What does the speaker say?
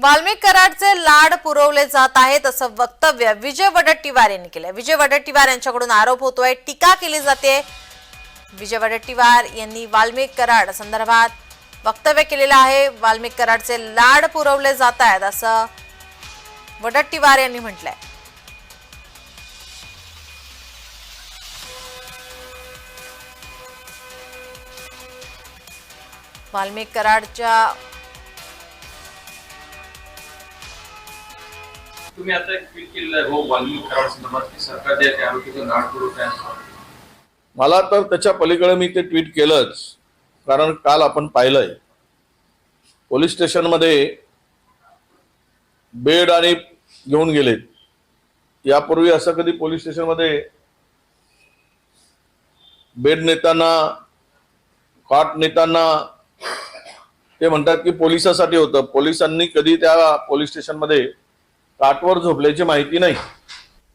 वाल्मिक कराडचे लाड पुरवले जात आहेत असं वक्तव्य विजय वडट्टीवार यांनी केलंय. विजय वडट्टीवार यांच्याकडून आरोप होतोय टीका केली जाते. विजय वडट्टीवार यांनी वाल्मिक कराड संदर्भात वक्तव्य केलेलं आहे. वाल्मिक कराडचे लाड पुरवले जात आहेत असं वडट्टीवार यांनी म्हटलंय. वाल्मिक कराडच्या तुम्ही आता ट्विट केलेलं आहे हो वाल्मिक कराड संदर्भात सरकार जे आहे आरोग्याचं पुरवत आहे. मला तर त्याच्या पलीकडे मी ते ट्विट केलंच कारण काल आपण पाहिलंय. पोलीस स्टेशनमध्ये बेड आणि घेऊन गेलेत. यापूर्वी असं कधी पोलीस स्टेशनमध्ये बेड नेताना कॉट नेताना ते म्हणतात की पोलिसासाठी होतं. पोलिसांनी कधी त्या पोलीस स्टेशनमध्ये काटवर झोपल्याची माहिती नाही.